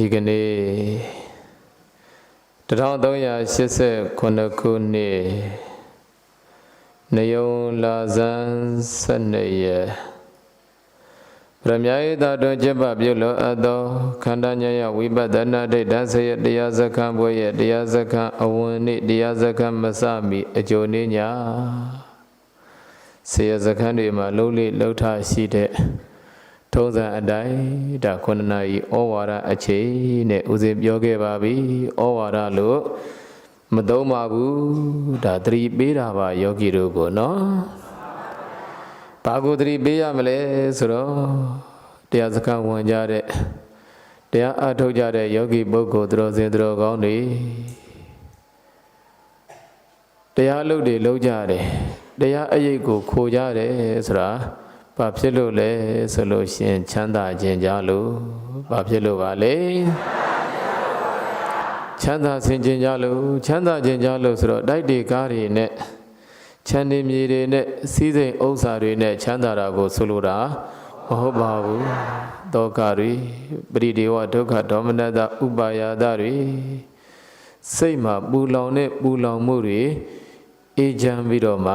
ဒီကနေ့1389ခုနှစ်နေယုံလာဇန်12ရက်ပရမယိတာတွင်ကျင့်ပပြုလို့အပ်သောခန္ဓာဉာဏ်ရဝိပဿနာဒိဋ္ဌဆရတရားစခန်းဘွဲရဲ့တရားစခန်းအဝင်နေ့တရားစခန်းမစမီအကျိုးနေ့ညာဆေရစခန်းတွေမှာလုံးလေးလှုပ်ထရှိတဲ့ ထုံးစံအတိုင်းဒါခုနှစ်နာရီဩဝါဒအချိန်နဲ့ဦးဇင်းပြောခဲ့ပါပြီဩဝါဒလို့မသုံးပါဘူးဒါသတိပေးတာပါယောဂီတို့ကိုနော်ဘာကိုသတိပေးရမလဲဆိုတော့တရားစခန်းဝင်ကြတဲ့တရားအထုတ်ကြတဲ့ယောဂီပုဂ္ဂိုလ်သူတော်စင်သူတော်ကောင်းတွေတရားလုပ်တွေလုပ်ကြတယ်တရားအရေးကိုခိုကြတယ်ဆိုတာ ဘာဖြစ်လို့လဲဆိုလို့ရှင်ချမ်းသာခြင်းကြလို့ဘာဖြစ်လို့ပါလဲချမ်းသာစင်ခြင်းကြလို့ချမ်းသာခြင်းကြလို့ဆိုတော့တိုက်တွေကားတွေနဲ့ချမ်းနေမြေတွေနဲ့စီးစိမ်ဥစ္စာတွေနဲ့ချမ်းသာတာကိုဆိုလိုတာမဟုတ်ပါဘူးတောကတွေပရိဒေဝဒုက္ခဒေါမနတဥပါယတတွေစိတ်မှာပူလောင်တဲ့ပူလောင်မှုတွေအေးချမ်းပြီးတော့မှ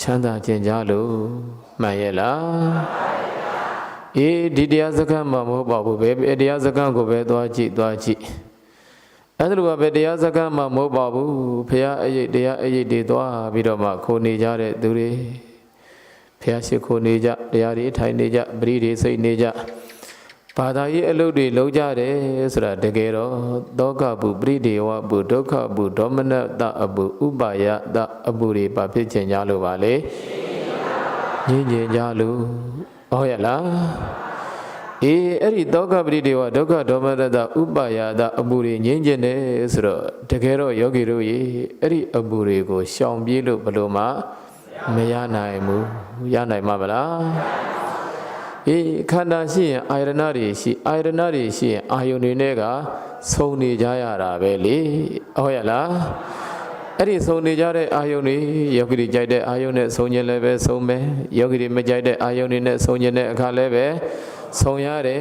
ချမ်းသာခြင်းကြလို့ မှန်ရဲ့လားအေးဒီတရားစခန်းမှာမဟုတ်ပါဘူးပဲတရားစခန်းကိုပဲသွားကြည့်သွားကြည့်အဲ့ဒါလိုပဲတရားစခန်းမှာမဟုတ်ပါဘူးဖះအရေးတရားအရေးတွေသွားပြီးတော့မှခိုးနေကြတဲ့သူတွေဖះရှိခိုးနေကြတရားတွေထိုင်နေကြပရိတွေစိတ်နေကြဘာသာရေးအလုပ်တွေလုပ်ကြတယ်ဆိုတာတကယ်တော့တောကပုပရိဒေဝပုဒုက္ခပုဒေါမနတအပုဥပါယတအပုတွေဘာဖြစ်ခြင်းကြလို့ပါလေ ငြင်းငြင်းကြလို့ဟုတ်ရဲ့လားအေးအဲ့ဒီတောကပရိဒေဝဒုက္ခဒေါမနတဥပါယတအပုတွေငြင်းကျင်တယ်ဆိုတော့တကယ်တော့ယောဂီတို့ရေအဲ့ဒီအပုတွေကိုရှောင်ပြေးလို့ဘလို့မှမရနိုင်ဘူးရနိုင်မှာမလားအေးခန္ဓာရှိရင်အာယရဏတွေရှိအာယရဏတွေရှိရင်အာယုန်တွေနဲ့ကဆုံနေကြရတာပဲလေဟုတ်ရဲ့လား အဲ့ဒီဆုံနေကြတဲ့အာယုန်တွေယောဂီတွေကြိုက်တဲ့အာယုန်နဲ့ဆုံခြင်းလည်းပဲဆုံမယ်ယောဂီတွေမကြိုက်တဲ့အာယုန်တွေနဲ့ဆုံခြင်းတဲ့အခါလည်းပဲဆုံရတယ်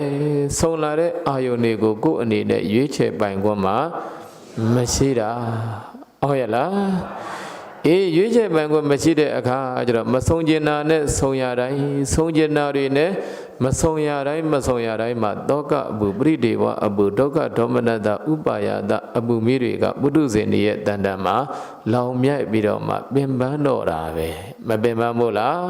ဆုံလာတဲ့အာယုန်တွေကိုကိုယ်အနေနဲ့ရွေးချယ်ပိုင်ခွင့်မှာမရှိတာဟုတ်ရဲ့လားအေးရွေးချယ်ပိုင်ခွင့်မရှိတဲ့အခါကျတော့မဆုံကျင်နာနဲ့ဆုံရတိုင်းဆုံကျင်နာတွေနဲ့ မဆုံရတိုင်းမဆုံရတိုင်းမှာတောကအပုပရိဒေဝအပုဒုက္ခဒေါမနတဥပါယတအပုမိတွေကပုထုဇဉ်တွေရဲ့တန်တန်မှာလောင်မြိုက်ပြီးတော့မှပင်ပန်းတော့တာပဲမပင်ပန်းမို့လား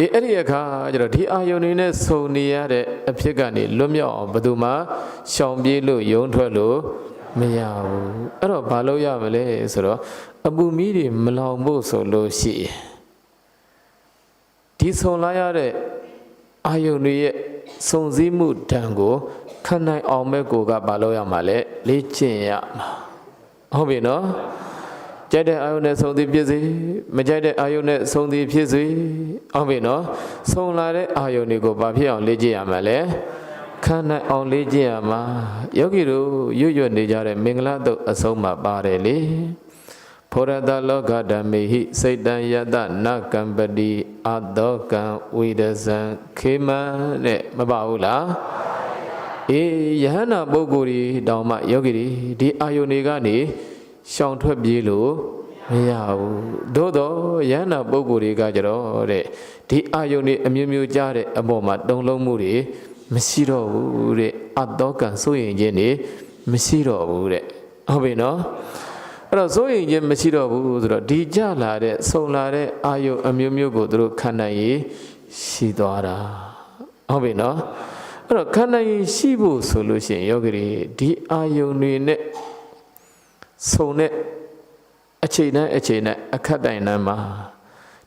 အေးအဲ့ဒီအခါကျတော့ဒီအာယုန်တွေနဲ့ဆုံနေရတဲ့အဖြစ်ကနေလွတ်မြောက်အောင်ဘယ်သူမှရှောင်ပြေးလို့ယုံထွက်လို့မရဘူးအဲ့တော့ဘာလို့ရမလဲဆိုတော့အပူမီးတွေမလောင်ဖို့ဆိုလို့ရှိရင်ဒီဆုံလာရတဲ့ အာယုန်တွေရဲ့စုံစည်းမှုတန်ကိုခံနိုင်အောင်မဲ့ကိုကဘာလို့ရမှာလဲလေ့ကျင့်ရမှာဟုတ်ပြီနော်ကြိုက်တဲ့အာယုန်နဲ့ဆုံသည်ဖြစ်စေမကြိုက်တဲ့အာယုန်နဲ့ဆုံသည်ဖြစ်စေဟုတ်ပြီနော်ဆုံလာတဲ့အာယုန်တွေကိုဘာဖြစ်အောင်လေ့ကျင့်ရမှာလဲခံနိုင်အောင်လေ့ကျင့်ရမှာယောဂီတို့ရွရွနေကြတဲ့မင်္ဂလာတုတ်အဆုံးမှာပါတယ်လေ ဖောရတလောကဓမ္မေဟိစိတ်တံယတနကံပတိအတောကံဝိဒဇံခေမံတဲ့မပါဘူးလားအေးယဟန္တာပုဂ္ဂိုလ်တွေတောင်မှယောဂီတွေဒီအာယုန်တွေကနေရှောင်ထွက်ပြေးလို့မရဘူးသို့တော့ယဟန္တာပုဂ္ဂိုလ်တွေကကြတော့တဲ့ဒီအာယုန်တွေအမျိုးမျိုးကြားတဲ့အပေါ်မှာတုံလုံးမှုတွေမရှိတော့ဘူးတဲ့အတောကံစိုးရင်ခြင်းတွေမရှိတော့ဘူးတဲ့ဟုတ်ပြီနော် အဲ့တော့စိုးရင်ခြင်းမရှိတော့ဘူးဆိုတော့ဒီကြလာတဲ့ဆုံလာတဲ့အာယုအမျိုးမျိုးကိုသူတို့ခံနိုင်ရရှိသွားတာဟုတ်ပြီနော်အဲ့တော့ခံနိုင်ရရှိဖို့ဆိုလို့ရှိရင်ယောဂီတွေဒီအာယုတွေနဲ့ဆုံတဲ့အချိန်နဲ့အချိန်နဲ့အခက်တိုင်နှမ်းမှာ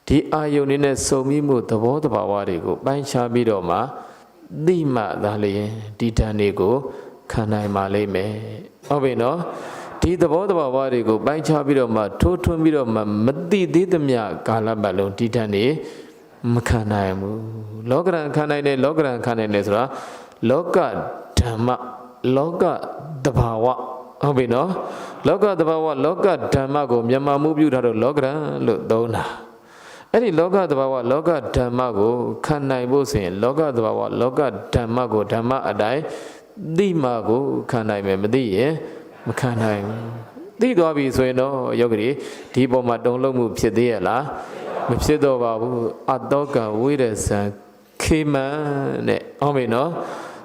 ဒီအာယုတွေနဲ့စုံမိမှုသဘောတဘာဝတွေကိုပိုင်းခြားပြီးတော့မှသိမှသာလျင်ဒီတန်တွေကိုခံနိုင်ပါလိမ့်မယ်ဟုတ်ပြီနော် ဒီသဘောတဘာဝတွေကိုပိုင်းခြားပြီးတော့မှထိုးထွင်းပြီးတော့မှမသိသေးသမျှကာလပတ်လုံးဒီတန်တွေမခံနိုင်ဘူးလောကရန်ခံနိုင်တယ်လောကရန်ခံနိုင်တယ်ဆိုတာလောကဓမ္မလောကတဘာဝဟုတ်ပြီနော်လောကတဘာဝလောကဓမ္မကိုမြန်မာမှုပြုထားတော့လောကရန်လို့သုံးတာအဲ့ဒီလောကတဘာဝလောကဓမ္မကိုခံနိုင်ဖို့ဆိုရင်လောကတဘာဝလောကဓမ္မကိုဓမ္မအတိုင်းသိမှကိုခံနိုင်မယ်မသိရင် မခံနိုင်ဘူးသိသွားပြီဆိုရင်တော့ယောဂီဒီပုံမှာတုံလုံးမှုဖြစ်သေးရဲ့လားမဖြစ်တော့ပါဘူးအတောကဝိရဇံခေမန်တဲ့ဟုတ်ပြီနော်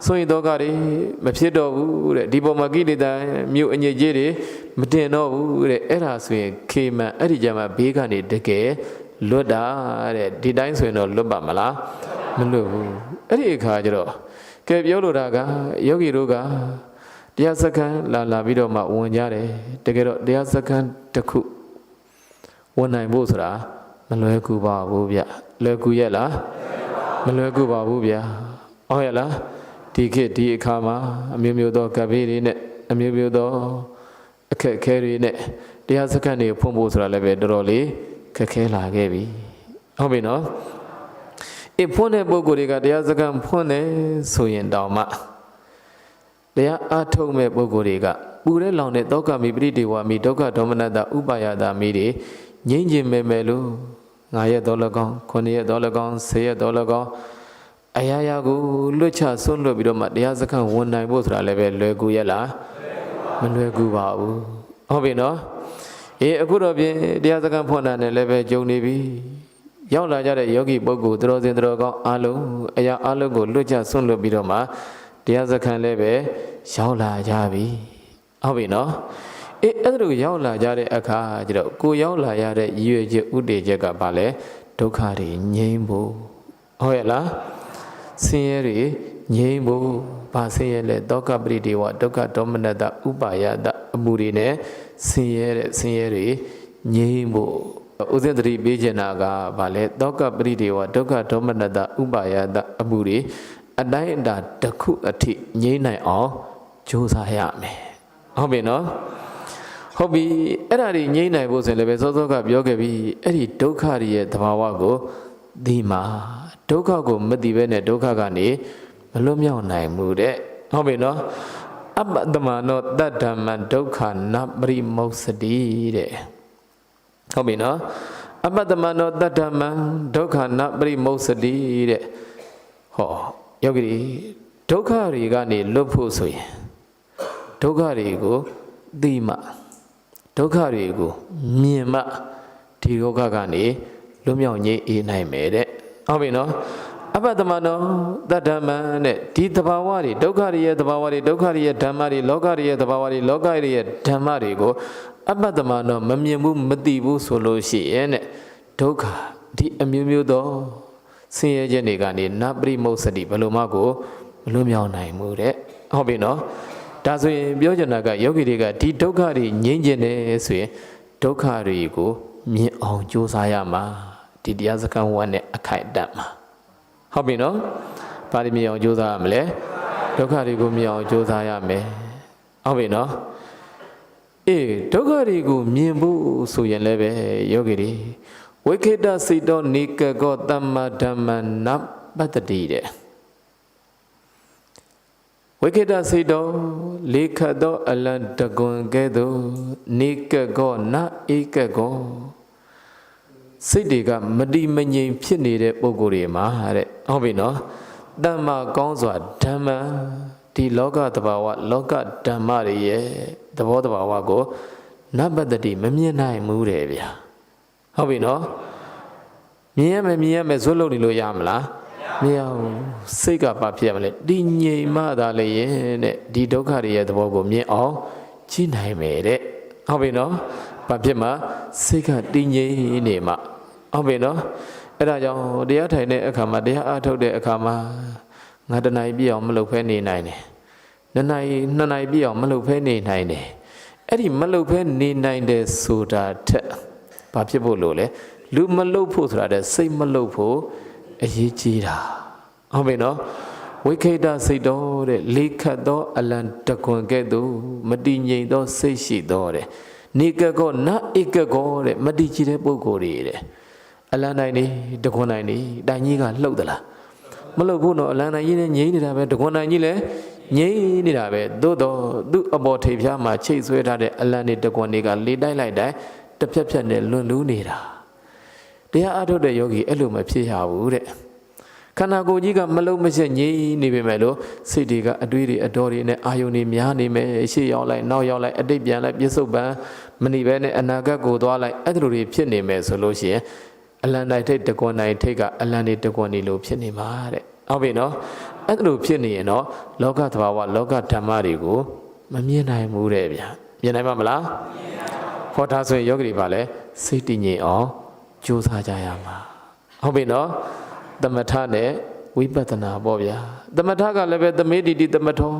ဆိုရင်တော့ကတွေမဖြစ်တော့ဘူးတဲ့ဒီပုံမှာကိလေသာမြို့အငြိကြီးတွေမတင်တော့ဘူးတဲ့အဲ့ဒါဆိုရင်ခေမန်အဲ့ဒီကြမှာဘေးကနေတကယ်လွတ်တာတဲ့ဒီတိုင်းဆိုရင်တော့လွတ်ပါမလားမလွတ်ဘူးအဲ့ဒီအခါကျတော့ကဲပြောလို့တာကယောဂီတို့က တရားစခန်းလာလာပြီးတော့မှဝင်ကြတယ်တကယ်တော့တရားစခန်းတစ်ခုဝင်နိုင်ဖို့ဆိုတာမလွယ်ကူပါဘူးဗျလွယ်ကူရဲ့လားမလွယ်ကူပါဘူးဗျဟုတ်ရဲ့လားဒီခေတ်ဒီအခါမှာအမျိုးမျိုးသောကပ္ပိတွေနဲ့အမျိုးမျိုးသောအခက်အခဲတွေနဲ့တရားစခန်းတွေဖွင့်ဖို့ဆိုတာလည်းပဲတော်တော်လေးခက်ခဲလာခဲ့ပြီဟုတ်ပြီနော်အဖွင့်တဲ့ပုဂ္ဂိုလ်တွေကတရားစခန်းဖွင့်တယ်ဆိုရင်တောင်မှ တရားအထုတ်မဲ့ပုဂ္ဂိုလ်တွေကပူတဲ့လောင်တဲ့တောကမိပရိဒေဝမိဒုက္ခဒေါမနတဥပါယတာမိတွေငြိမ့်ကျင်မဲ့မဲ့လို့ငါရက်တော်၎င်းခုနှစ်ရက်တော်၎င်းဆယ်ရက်တော်၎င်းအရာရာကိုလွတ်ချဆွန့်လွတ်ပြီးတော့မှတရားစခန်းဝင်နိုင်ဖို့ဆိုတာလည်းပဲလွယ်ကူရဲ့လားမလွယ်ကူပါဘူးဟုတ်ပြီနော်အေးအခုတော့ပြင်တရားစခန်းဖွင့်တာနဲ့လည်းပဲကြုံနေပြီရောက်လာကြတဲ့ယောဂီပုဂ္ဂိုလ်သူတော်စင်သူတော်ကောင်းအားလုံးအရာအားလုံးကိုလွတ်ချဆွန့်လွတ်ပြီးတော့မှ တရားစခန်းလည်းပဲရောက်လာကြပြီဟုတ်ပြီနော်အေးအဲ့ဒါလိုရောက်လာကြတဲ့အခါကျတော့ကိုရောက်လာရတဲ့ရည်ရွယ်ချက်ဥတည်ချက်ကဘာလဲဒုက္ခတွေငြိမ်းဖို့ဟုတ်ရဲ့လားဆင်းရဲတွေငြိမ်းဖို့ဘာဆင်းရဲလဲတောကပရိဒေဝဒုက္ခဒေါမနတဥပါယတအမှုတွေနဲ့ဆင်းရဲတဲ့ဆင်းရဲတွေငြိမ်းဖို့ဥစဉ်တတိပေးချင်တာကဘာလဲတောကပရိဒေဝဒုက္ခဒေါမနတဥပါယတအမှုတွေ အတိုင်းအတာတစ်ခုအထိငြိမ်းနိုင်အောင်ကြိုးစားရမယ်ဟုတ်ပြီနော်ဟုတ်ပြီအဲ့ဒါတွေငြိမ့်နိုင်ဖို့ဆိုရင်လည်းပဲစောစောကပြောခဲ့ပြီအဲ့ဒီဒုက္ခတွေရဲ့သဘာဝကိုဒီမှာဒုက္ခကိုမသိဘဲနဲ့ဒုက္ခကနေမလွတ်မြောက်နိုင်မှုတဲ့ဟုတ်ပြီနော်အပ္ပတမနောတတ္တမဒုက္ခနပရိမုစ္စတိတဲ့ဟုတ်ပြီနော်အပ္ပတမနောတတ္တမဒုက္ခနပရိမုစ္စတိတဲ့ဟော ယောဂီဒုက္ခတွေကနေလွတ်ဖို့ဆိုရင်ဒုက္ခတွေကိုသိမှဒုက္ခတွေကိုမြင်မှဒီဒုက္ခကနေလွတ်မြောက်ငြိမ်းအေးနိုင်မယ်တဲ့ဟုတ်ပြီနော်အပ္ပတမနောတတ္တမံတဲ့ဒီသဘာဝတွေဒုက္ခတွေရဲ့သဘာဝတွေဒုက္ခတွေရဲ့ဓမ္မတွေလောကတွေရဲ့သဘာဝတွေလောကတွေရဲ့ဓမ္မတွေကိုအပ္ပတမနောမမြင်ဘူးမသိဘူးဆိုလို့ရှိရင်တဲ့ဒုက္ခဒီအမျိုးမျိုးသော ဆင်းရဲခြင်းတွေကနေနပရိမုတ်စတိဘယ်လိုမှကိုမလွတ်မြောက်နိုင်မှုတဲ့ဟုတ်ပြီနော်ဒါဆိုရင်ပြောချင်တာကယောဂီတွေကဒီဒုက္ခတွေငြိမ့်ကျင်တယ်ဆိုရင်ဒုက္ခတွေကိုမြင်အောင်ကြိုးစားရမှာဒီတရားစခန်းဝတ်နဲ့အခိုက်အတန့်မှာဟုတ်ပြီနော်ဘာတွေမြင်အောင်ကြိုးစားရမလဲဒုက္ခတွေကိုမြင်အောင်ကြိုးစားရမယ်ဟုတ်ပြီနော်အေးဒုက္ခတွေကိုမြင်ဖို့ဆိုရင်လည်းပဲယောဂီတွေ ဝိခေတစိတ်တော်နေကကောတမ္မာဓမ္မနပတ္တိတဲ့ဝိခေတစိတ်တော်လေခတ်သောအလံတကွန်ကဲ့သို့နေကကောနဧကကောစိတ်တွေကမတိမငြိမ်ဖြစ်နေတဲ့ပုံကိုယ်တွေမှာတဲ့ဟုတ်ပြီနော်တမ္မာကောင်းစွာဓမ္မဒီလောကတဘာဝလောကဓမ္မတွေရဲ့သဘောတဘာဝကိုနပတ္တိမမြင်နိုင်ဘူးတဲ့ဗျာ ဟုတ်ပြီနော်မြင်ရမယ်မြင်ရမယ်ဇွတ်လုံနေလို့ရမလားမရဘူးစိတ်ကဘာဖြစ်ရမလဲဒီငြိမ်မှသာလေရဲ့တဲ့ဒီဒုက္ခတွေရဲ့သဘောကိုမြင်အောင်ကြည့်နိုင်မယ်တဲ့ဟုတ်ပြီနော်ဘာဖြစ်မှစိတ်ကတည်ငြိမ်နေမှဟုတ်ပြီနော်အဲ့ဒါကြောင့်တရားထိုင်တဲ့အခါမှာတရားအားထုတ်တဲ့အခါမှာငါတဏှာပြည့်အောင်မလုပ်ဖဲနေနိုင်တယ်နှစ်နိုင်နှစ်နိုင်ပြည့်အောင်မလုပ်ဖဲနေနိုင်တယ်အဲ့ဒီမလုပ်ဖဲနေနိုင်တယ်ဆိုတာထက် ဘာဖြစ်ဖို့လို့လဲလူမလုပ်ဖို့ဆိုတာတဲ့စိတ်မလုပ်ဖို့အရေးကြီးတာဟုတ်ပြီနော်ဝိခိတစိတ်တော်တဲ့လေခတ်သောအလံတကွန်ကဲ့သို့မတည်ငြိမ်သောစိတ်ရှိသောတဲ့နေကကောနဧကကောတဲ့မတည်ကြည်တဲ့ပုဂ္ဂိုလ်တွေတဲ့အလံတိုင်းနေတကွန်တိုင်းနေတိုင်ကြီးကလှုပ်သလားမလှုပ်ဘူးနော်အလံတိုင်းကြီးနဲ့ငြိမ်နေတာပဲတကွန်တိုင်းကြီးလည်းငြိမ်နေတာပဲသို့တော့သူ့အပေါ်ထိပ်ဖြားမှာချိတ်ဆွဲထားတဲ့အလံတွေတကွန်တွေကလေတိုက်လိုက်တိုင်း တစ်ဖြက်ဖြက်နဲ့လွန်လူးနေတာတရားအထုတ်တဲ့ယောဂီအဲ့လိုမဖြစ်ရဘူးတဲ့ခန္ဓာကိုယ်ကြီးကမလုံးမချက်ငြိမ်နေပေမဲ့လို့စိတ်တွေကအတွေးတွေအတော်တွေနဲ့အာယုန်တွေများနေမယ်ရှေ့ရောက်လိုက်နောက်ရောက်လိုက်အတိတ်ပြန်လိုက်ပြစ္ဆုတ်ပံမဏိပဲနဲ့အနာဂတ်ကိုသွားလိုက်အဲ့ဒါလိုတွေဖြစ်နေမယ်ဆိုလို့ရှိရင်အလန်တိုင်းထိတ်တကွန်တိုင်းထိတ်ကအလန်တွေတကွန်နေလို့ဖြစ်နေမှာတဲ့ဟုတ်ပြီနော်အဲ့ဒါလိုဖြစ်နေရင်တော့လောကသဘာဝလောကဓမ္မတွေကိုမမြင်နိုင်ဘူးတဲ့ဗျာမြင်နိုင်ပါမလား ဟောထားဆိုရင်ယောဂီတွေပါလဲစိတ်တည်ငြိမ်အောင်ကြိုးစားကြရမှာဟုတ်ပြီနော်သမထနဲ့ဝိပဿနာပေါ့ဗျာသမထကလည်းပဲသမေတိတိသမထော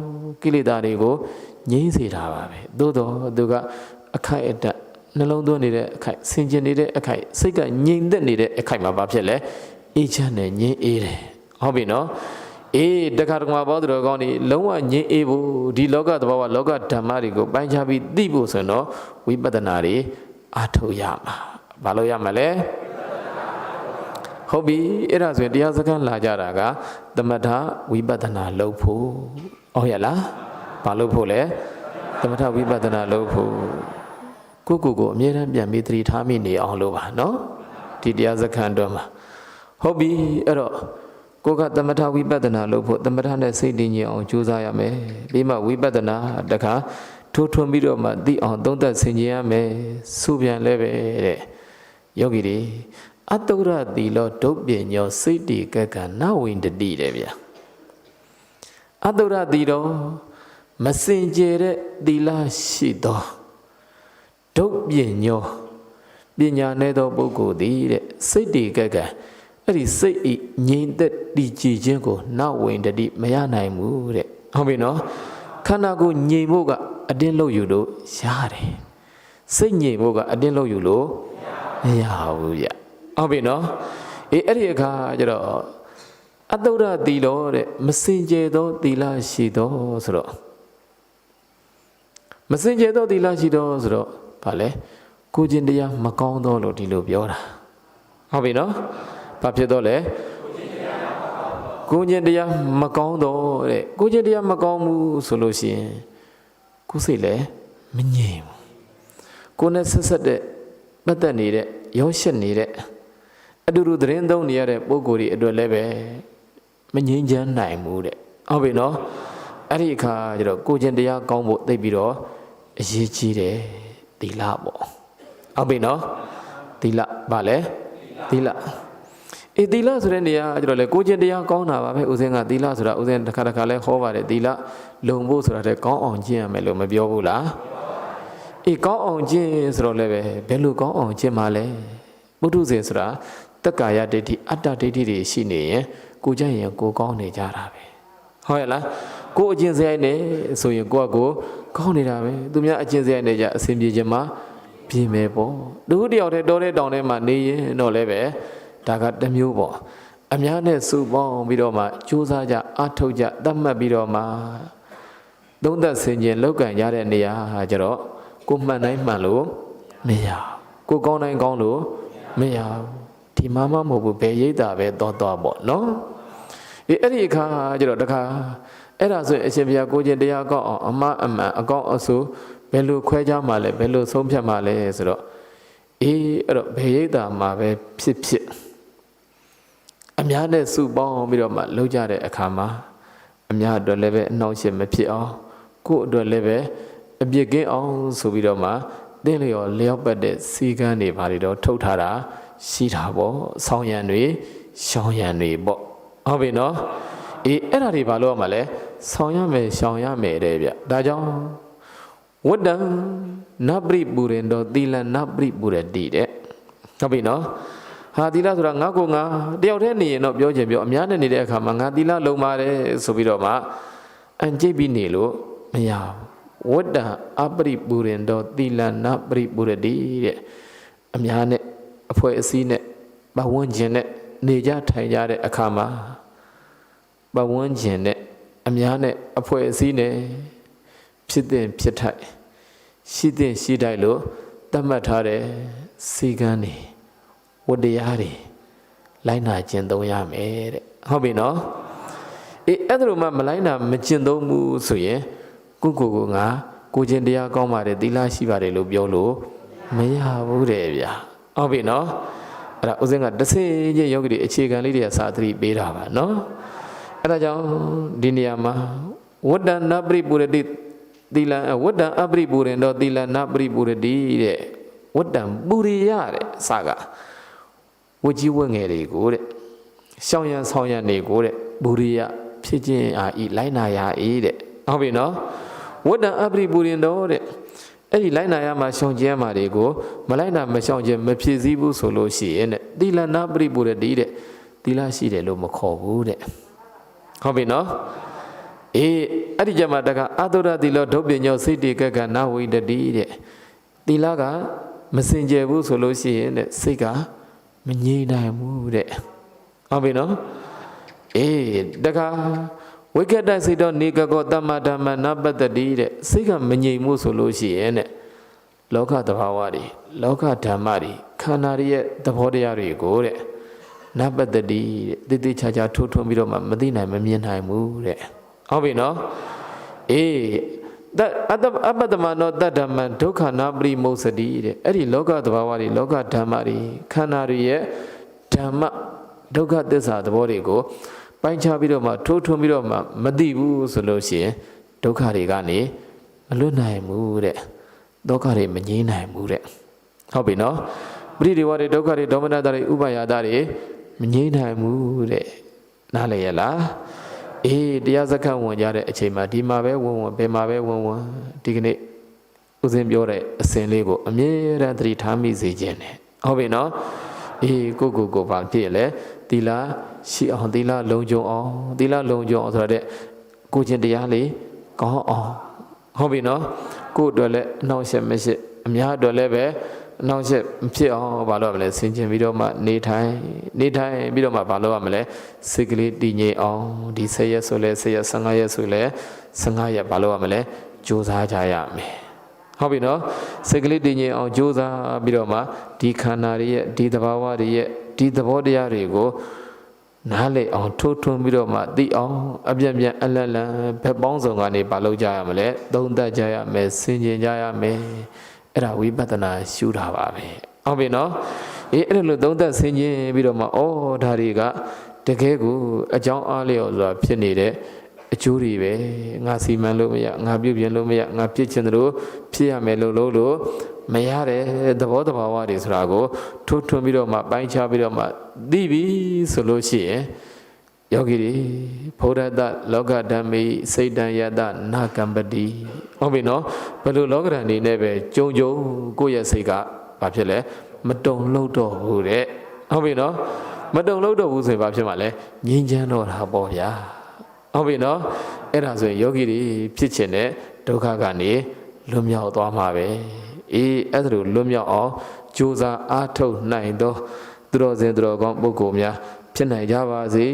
ကိလေသာတွေကိုငြိမ်းစေတာပါပဲသို့တော့သူကအခိုက်အတန့်နှလုံးသွင်းနေတဲ့အခိုက်ဆင်ကျင်နေတဲ့အခိုက်စိတ်ကငြိမ်သက်နေတဲ့အခိုက်မှာဘာဖြစ်လဲအေးချမ်းနဲ့ငြိမ်းအေးတယ်ဟုတ်ပြီနော် အေးတခါတခါဘောသူတော်ကောင်းဒီလုံးဝငြိမ်းအေးဖို့ဒီလောကသဘောဝလောကဓမ္မတွေကိုပိုင်းခြားပြီးသိဖို့ဆိုရင်တော့ဝိပဿနာတွေအားထုတ်ရမှာဘာလို့ရမှာလဲဟုတ်ပြီအဲ့ဒါဆိုရင်တရားစခန်းလာကြတာကသမထဝိပဿနာလုပ်ဖို့ဟုတ်ရလားဘာလုပ်ဖို့လဲသမထဝိပဿနာလုပ်ဖို့ကိုကိုကိုအမြဲတမ်းပြန်ပြီးသတိထားမိနေအောင်လို့ပါနော်ဒီတရားစခန်းတော့မှာဟုတ်ပြီအဲ့တော့ ကိုကသမထဝိပဿနာလုပ်ဖို့သမထနဲ့စိတ်တည်ငြိမ်အောင်ကြိုးစားရမယ်ပြီးမှဝိပဿနာတခါထိုးထွန်းပြီးတော့မှသိအောင်သုံးသပ်ဆင်ခြင်ရမယ်စုပြန်လဲပဲတဲ့ယောဂီတွေအတုရတိလောဒုတ်ပညောစိတ်တိကကနဝိန္ဒတိတဲ့ဗျာအတုရတိတော့မစင်ကြယ်တဲ့သီလရှိသောဒုတ်ပညောပညာနဲ့သောပုဂ္ဂိုလ်သည်တဲ့စိတ်တိကက အဲ့ဒီစိတ်ဤငြိမ်သက်တည်ကြည်ခြင်းကိုနဝိန္ဒတိမရနိုင်ဘူးတဲ့ဟုတ်ပြီနော်ခန္ဓာကိုယ်ငြိမ်ဖို့ကအတင်းလို့ယူလို့ရတယ်စိတ်ငြိမ်ဖို့ကအတင်းလို့ယူလို့မရဘူးဗျဟုတ်ပြီနော်အေးအဲ့ဒီအခါကျတော့အတုဒ္ဒသီလောတဲ့မစင်ကြယ်သောသီလရှိသောဆိုတော့မစင်ကြယ်သောသီလရှိသောဆိုတော့ဗာလဲကိုကျင်တရားမကောင်းသောလို့ဒီလိုပြောတာဟုတ်ပြီနော် ဘာဖြစ်တော့လဲကိုကျင်တရားမကောင်းတော့တဲ့ကိုကျင်တရားမကောင်းဘူးဆိုလို့ရှိရင်ကိုယ်စိတ်လည်းမငြိမ်ဘူးကိုယ်နဲ့ဆက်ဆက်တဲ့ပတ်သက်နေတဲ့ရောရှက်နေတဲ့အတူတူသတင်းသုံးနေရတဲ့ပုံကိုယ်တွေအတွက်လည်းပဲမငြိမ်းချမ်းနိုင်ဘူးတဲ့ဟုတ်ပြီနော်အဲ့ဒီအခါကျတော့ကိုကျင်တရားကောင်းဖို့သိပြီးတော့အရေးကြီးတယ်သီလပေါ့ဟုတ်ပြီနော်သီလဗာလဲသီလ အေးသီလဆိုတဲ့နေရာကျတော့လေကိုကျင်တရားကောင်းတာပါပဲဦးစင်းကသီလဆိုတာဦးစင်းတစ်ခါတစ်ခါလဲဟောပါတယ်သီလလုံဖို့ဆိုတာတဲ့ကောင်းအောင်ကျင့်ရမယ်လို့မပြောဘူးလားအေးကောင်းအောင်ကျင့်ဆိုတော့လည်းပဲဘယ်လိုကောင်းအောင်ကျင့်မှာလဲပုထုဇဉ်ဆိုတာတက္ကာယဒိဋ္ဌိအတ္တဒိဋ္ဌိတွေရှိနေရင်ကိုကြရင်ကိုကောင်းနေကြတာပဲဟုတ်ရဲ့လားကိုအကျင့်စရိုက်နေဆိုရင်ကိုကကိုကောင်းနေတာပဲသူများအကျင့်စရိုက်နေကြအစဉ်ပြေခြင်းမှာပြင်းမယ်ပေါ့သူတယောက်တည်းတောတဲ့တောင်ထဲမှာနေရင်တော့လည်းပဲ ဒါကတစ်မျိုးပေါ့အများနဲ့စုပေါင်းပြီးတော့မှကြိုးစားကြအထုတ်ကြတတ်မှတ်ပြီးတော့မှသုံးသက်ဆင်ခြင်လောက်ကန်ရတဲ့နေရာဟာကြတော့ကိုမှန်တိုင်းမှန်လို့မရကိုကောင်းတိုင်းကောင်းလို့မရဒီမှမမဟုတ်ဘူးဘယ်ရိတ်တာပဲတော်တော်ပေါ့နော်ဒီအဲ့ဒီအခါကျတော့တခါအဲ့ဒါဆိုရင်အရှင်ဘုရားကိုကျင်တရားကောက်အောင်အမအမှန်အကောင့်အဆူဘယ်လိုခွဲခြားမှလဲဘယ်လိုဆုံးဖြတ်မှလဲဆိုတော့အေးအဲ့တော့ဘယ်ရိတ်တာမှာပဲဖြစ်ဖြစ် အများနဲ့စုပေါင်းပြီးတော့မှလှုပ်ကြတဲ့အခါမှာအများအတွက်လည်းပဲအနှောင့်အယှက်မဖြစ်အောင်ကိုယ့်အတွက်လည်းပဲအပြစ်ကင်းအောင်ဆိုပြီးတော့မှတင်းလျော်လျောက်ပတ်တဲ့စီကန်းတွေဘာတွေတော့ထုတ်ထားတာရှိတာပေါ့ဆောင်းရံတွေရှောင်းရံတွေပေါ့ဟုတ်ပြီနော်အေးအဲ့ဒါတွေဘာလို့ရမှာလဲဆောင်းရမယ်ရှောင်းရမယ်တဲ့ဗျဒါကြောင့်ဝတ္တံနပရိပူရင်တော့သီလနပရိပူရတိတဲ့ဟုတ်ပြီနော် ဟာသီလဆိုတာငါကိုငါတယောက်တည်းနေရင်တော့ပြောချင်ပြောအများနဲ့နေတဲ့အခါမှာငါသီလလုံပါတယ်ဆိုပြီးတော့မှအန်ကြိတ်ပြီးနေလို့မရဘူးဝတ္တအပရိပူရင်တော့သီလနပရိပူရတိတဲ့အများနဲ့အဖွဲ့အစည်းနဲ့ပဝန်းကျင်နဲ့နေကြထိုင်ကြတဲ့အခါမှာပဝန်းကျင်နဲ့အများနဲ့အဖွဲ့အစည်းနဲ့ဖြစ်တဲ့ဖြစ်ထိုက်ရှိတဲ့ရှိထိုက်လို့သတ်မှတ်ထားတဲ့စီကံတွေ ဝတ္တရားတွေလိုက်နာကျင့်သုံးရမယ်တဲ့ဟုတ်ပြီနော်အေးအဲ့ဒါလိုမှမလိုက်နာမကျင့်သုံးဘူးဆိုရင်ကိုကိုကိုငါကိုချင်းတရားကောင်းပါတယ်သီလရှိပါတယ်လို့ပြောလို့မရဘူးတဲ့ဗျာဟုတ်ပြီနော်အဲ့ဒါဥစဉ်ကတစ်စင်းချင်းယောဂီတွေအခြေခံလေးတွေကစာသတိပေးတာပါနော်အဲ့ဒါကြောင့်ဒီနေရာမှာဝတ္တနပရိပုရတိသီလံဝတ္တအပရိပုရင်တော့သီလနပရိပုရတိတဲ့ဝတ္တံပုရိယတဲ့စာက ဝကြီးဝတ်ငယ်တွေကိုတဲ့ရှောင်းရံဆောင်းရံနေကိုတဲ့ပုရိယဖြစ်ခြင်းအာဤလိုက်နာရဤတဲ့ဟုတ်ပြီနော်ဝတ္တံအပရိပုရင်တော့တဲ့အဲ့ဒီလိုက်နာရမှာရှောင်ကျဲမှာတွေကိုမလိုက်နာမရှောင်ကျဲမဖြစ်စည်းဘူးဆိုလို့ရှိရင်တဲ့သီလနပရိပုရတိတဲ့သီလရှိတယ်လို့မခေါ်ဘူးတဲ့ဟုတ်ပြီနော်အေးအဲ့ဒီကြမှာတကအတုရတိလောဒုပညောစိတ်တေကကနာဝိတတိတဲ့သီလကမစင်ကြယ်ဘူးဆိုလို့ရှိရင်တဲ့စိတ်က မငြိမ်နိုင်ဘူးတဲ့ဟုတ်ပြီနော်အေးတကဝိကတစိတ်တော့နေကကောတမ္မဓမ္မနပတ္တိတဲ့စိတ်ကမငြိမ်မှုဆိုလို့ရှိရင်တဲ့လောကသဘာဝတွေလောကဓမ္မတွေခန္ဓာတွေရဲ့သဘောတရားတွေကိုတဲ့နပတ္တိတဲ့တိတိချာချာထိုးထွင်းပြီးတော့မှမသိနိုင်မမြင်နိုင်ဘူးတဲ့ဟုတ်ပြီနော်အေးတ အတ္တအပတ္တမနောတတ္တမံဒုက္ခနာပရိမုစတိတဲ့အဲ့ဒီလောကသဘာဝတွေလောကဓမ္မတွေခန္ဓာတွေရဲ့ဓမ္မဒုက္ခသစ္စာသဘောတွေကိုပိုင်းခြားပြီးတော့မှထိုးထွင်းပြီးတော့မှမသိဘူးဆိုလို့ရှိရင်ဒုက္ခတွေကနေမလွတ်နိုင်ဘူးတဲ့ဒုက္ခတွေမငြိမ်းနိုင်ဘူးတဲ့ဟုတ်ပြီနော်ပရိဒီဝတွေဒုက္ခတွေဒေါမနတာတွေဥပါယတာတွေမငြိမ်းနိုင်ဘူးတဲ့နားလည်ရလား အေးတရားစခတ်ဝင်ကြတဲ့အချိန်မှာဒီမှာပဲဝင်ဝင်ဘယ်မှာပဲဝင်ဝင်ဒီကနေ့ဦးစင်းပြောတဲ့အစဉ်လေးကိုအမြဲတမ်းသတိထားမိစေခြင်းနဲ့ဟုတ်ပြီနော်အေးကိုကိုကိုပါဖြစ်ရလဲသီလရှိအောင်သီလလုံခြုံအောင်သီလလုံခြုံအောင်ဆိုတဲ့ကိုချင်းတရားလေးကောင်းအောင်ဟုတ်ပြီနော်ကို့အတွက်လည်းအနှောင့်အယှက်မရှိအများအတွက်လည်းပဲ အနှောင့်အယှက်မဖြစ်အောင်ဘာလို့ရမလဲဆင်ခြင်ပြီးတော့မှနေထိုင်နေထိုင်ပြီးတော့မှဘာလို့ရမလဲစိတ်ကလေးတည်ငြိမ်အောင်ဒီ10ရက်ဆိုလဲ10ရက်15ရက်ဆိုလဲ15ရက်ဘာလို့ရမလဲကြိုးစားကြရမယ်ဟုတ်ပြီနော်စိတ်ကလေးတည်ငြိမ်အောင်ကြိုးစားပြီးတော့မှဒီခန္ဓာတွေရဲ့ဒီသဘာဝတွေရဲ့ဒီသဘောတရားတွေကိုနားလေအောင်ထိုးထွင်းပြီးတော့မှသိအောင်အပြည့်ပြည့်အလတ်လန်ဘက်ပေါင်းစုံကနေမလုပ်ကြရမလဲသုံးသပ်ကြရမယ်ဆင်ခြင်ကြရမယ် အဲ့ဒါဝိပဿနာရှုတာပါပဲဟုတ်ပြီနော်အေးအဲ့လိုသုံးသပ်ဆင်ခြင်ပြီးတော့မှဩဒါတွေကတကယ်ကိုအကြောင်းအားလျော်စွာဖြစ်နေတဲ့အကျိုးတွေပဲငါစီမံလို့မရငါပြုတ်ပြင်လို့မရငါပြစ်ချင်တယ်လို့ဖြစ်ရမယ်လို့လို့လို့မရတဲ့သဘောတဘာဝတွေဆိုတာကိုထိုးထွင်းပြီးတော့မှပိုင်းခြားပြီးတော့မှသိပြီဆိုလို့ရှိရင် ယောဂီတွေဘုဒ္ဓတလောကဓမ္မိစိတ်တံယတနာကံပတိဟုတ်ပြီနော်ဘယ်လိုလောကဓာတ်နေနဲ့ပဲကြုံကြုံကိုယ့်ရဲ့စိတ်ကဘာဖြစ်လဲမတုံလို့တော့ဘူးတဲ့ဟုတ်ပြီနော်မတုံလို့တော့ဘူးဆိုရင်ဘာဖြစ်မှာလဲငြင်းချမ်းတော့တာပေါ့ဗျာဟုတ်ပြီနော်အဲ့ဒါဆိုရင်ယောဂီတွေဖြစ်ချင်တဲ့ဒုက္ခကနေလွတ်မြောက်သွားမှာပဲအေးအဲ့ဒါလိုလွတ်မြောက်အောင်ကြိုးစားအားထုတ်နိုင်သောသူတော်စင်သူတော်ကောင်းပုဂ္ဂိုလ်များဖြစ်နိုင်ကြပါစေ